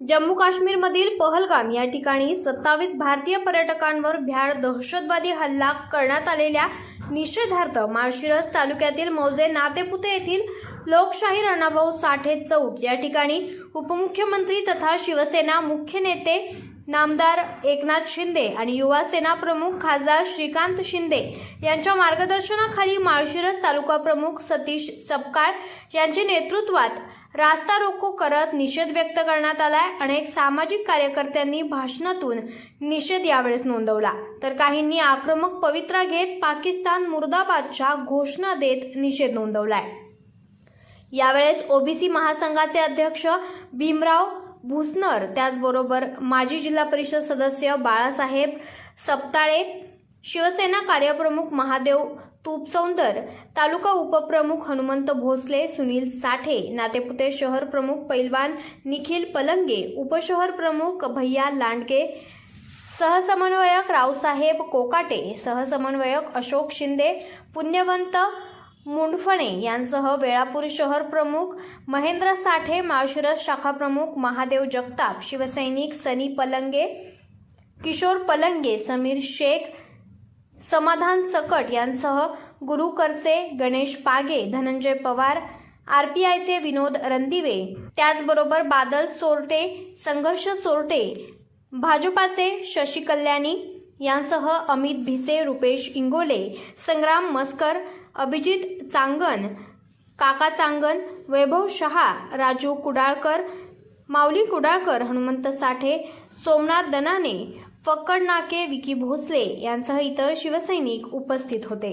जम्मू काश्मीरमधील पहलगाम या ठिकाणी सत्तावीस भारतीय पर्यटकांवर भ्याड दहशतवादी हल्ला करण्यात आलेल्या निषेधार्थ माळशिरस तालुक्यातील मौजे नातेपुते येथील लोकशाही अण्णाभाऊ साठे चौक या ठिकाणी उपमुख्यमंत्री तथा शिवसेना मुख्य नेते नामदार एकनाथ शिंदे आणि युवा सेना प्रमुख खासदार श्रीकांत शिंदे यांच्या मार्गदर्शनाखाली माळशिरस तालुका प्रमुख सतीश सपकाळ यांच्या नेतृत्वात रास्ता रोको करत निषेध व्यक्त करण्यात आलाय. अनेक सामाजिक कार्यकर्त्यांनी भाषणातून निषेध यावेळेस नोंदवला. तर काहींनी आक्रमक पवित्रा घेत पाकिस्तान मुर्दाबादच्या घोषणा देत निषेध नोंदवलाय. यावेळेस ओबीसी महासंघाचे अध्यक्ष भीमराव भुसनर त्याचबरोबर माजी जिल्हा परिषद सदस्य बाळासाहेब सपताळे शिवसेना कार्यप्रमुख महादेव तुपसौंदर तालुका उपप्रमुख हनुमंत भोसले सुनील साठे नातेपुते शहर प्रमुख पैलवान निखिल पलंगे उपशहर प्रमुख भैया लांडगे सहसमन्वयक रावसाहेब कोकाटे सहसमन्वयक अशोक शिंदे पुण्यवंत मुंडफणे यांसह वेळापूर शहर प्रमुख महेंद्र साठे माळशिरस शाखा प्रमुख महादेव जगताप शिवसैनिक सनी पलंगे किशोर पलंगे समीर शेख समाधान सकट यांसह गुरु करचे गणेश पागे धनंजय पवार आरपीआयचे विनोद रंदिवे त्याचबरोबर बादल सोरटे संघर्ष सोरटे भाजपाचे शशी कल्याणी यांसह अमित भिसे रुपेश इंगोले संग्राम मस्कर अभिजित चांगन काका चांगन वैभव शहा राजू कुडाळकर माऊली कुडाळकर हनुमंत साठे सोमनाथ दनाने फक्कड नाके विकी भोसले यांसह इतर शिवसैनिक उपस्थित होते.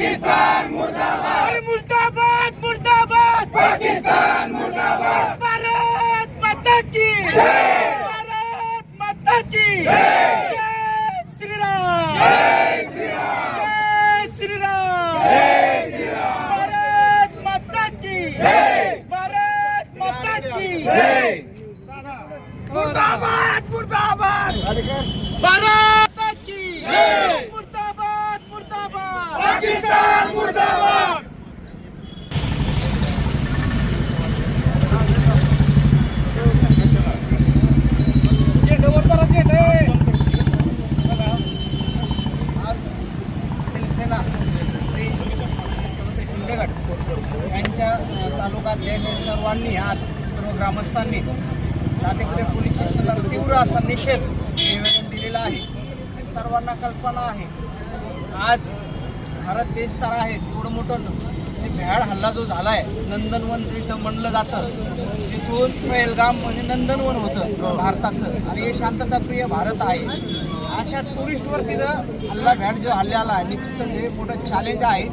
पाकिस्तान मुर्दाबाद मुर्दाबाद मुर्दाबाद पाकिस्तान मुर्दाबाद भारत माता की भारत माता की जय श्रीराम जय श्रीराम जय श्रीराम भारत माता की भारत माता की मुर्दाबाद मुर्दाबाद भारत की मुर्दाबाद मुर्दाबाद पाकिस्तान मुर्दाबाद आज शिवसेना श्री छत्रपती शिंदेगड यांच्या अ, सर्वांनी आज सर्व ग्रामस्थांनी नातेपुते पोलीस स्टेशनला तीव्र असा निषेध निवेदन दिलेला आहे. सर्वांना कल्पना आहे आज भारत देश तर आहे एवढं मोठं हे भ्याड हल्ला जो झाला आहे नंदनवन जे इथं म्हणलं जातं. तिथून पेलगाम म्हणजे नंदनवन होतं भारताचं. आणि हे शांतताप्रिय भारत आहे. अशा टुरिस्टवर तिथं हल्ला भ्याड जो हल्ल्याला आहे निश्चितच हे मोठं चॅलेंज आहे.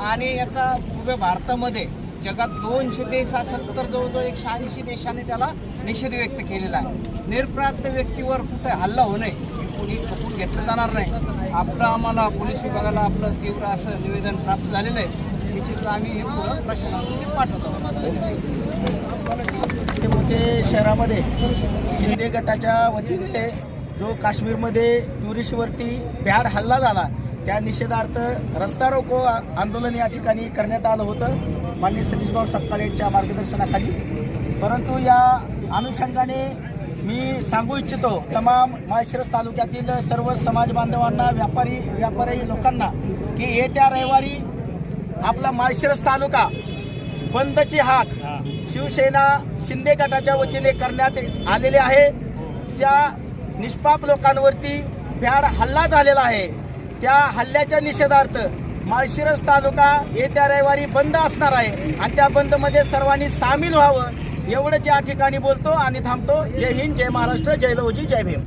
आणि याचा उभ्या भारतामध्ये जगात दोनशे देश असेल तर जवळजवळ एकशे ऐंशी देशांनी त्याला निषेध व्यक्त केलेला आहे. निरप्रांत व्यक्तीवर कुठे हल्ला होऊ नये हे कोणी खपून घेतलं जाणार नाही. आपलं आम्हाला पोलीस विभागाला आपलं तीव्र असं निवेदन प्राप्त झालेलं आहे. निश्चित आम्ही हे पुढं प्रशासनामध्ये पाठवतो. म्हणजे शहरामध्ये शिंदे गटाच्या वतीने जो काश्मीरमध्ये टुरिस्टवरती भ्याड हल्ला झाला त्या निषेधार्थ रस्ता रोको आंदोलन या ठिकाणी करण्यात आलं होतं. माननीय सतीशभाऊ सपकाळ यांच्या मार्गदर्शनाखाली. परंतु या अनुषंगाने मी सांगू इच्छितो तमाम माळशिरस तालुक्यातील सर्व समाज बांधवांना व्यापारी व्यापारी लोकांना की येत्या रविवारी आपला माळशिरस तालुका बंदची हाक शिवसेना शिंदे गटाच्या वतीने करण्यात आलेले आहे. ज्या निष्पाप लोकांवरती भ्याड हल्ला झालेला आहे त्या हल्ल्याच्या निषेधार्थ माळशिरस तालुका येत्या रविवारी बंद असणार आहे. आणि त्या बंदमध्ये सर्वांनी सामील व्हावं. एवढंच या ठिकाणी बोलतो आणि थांबतो. जय हिंद जय महाराष्ट्र जय लवजी जय भीम.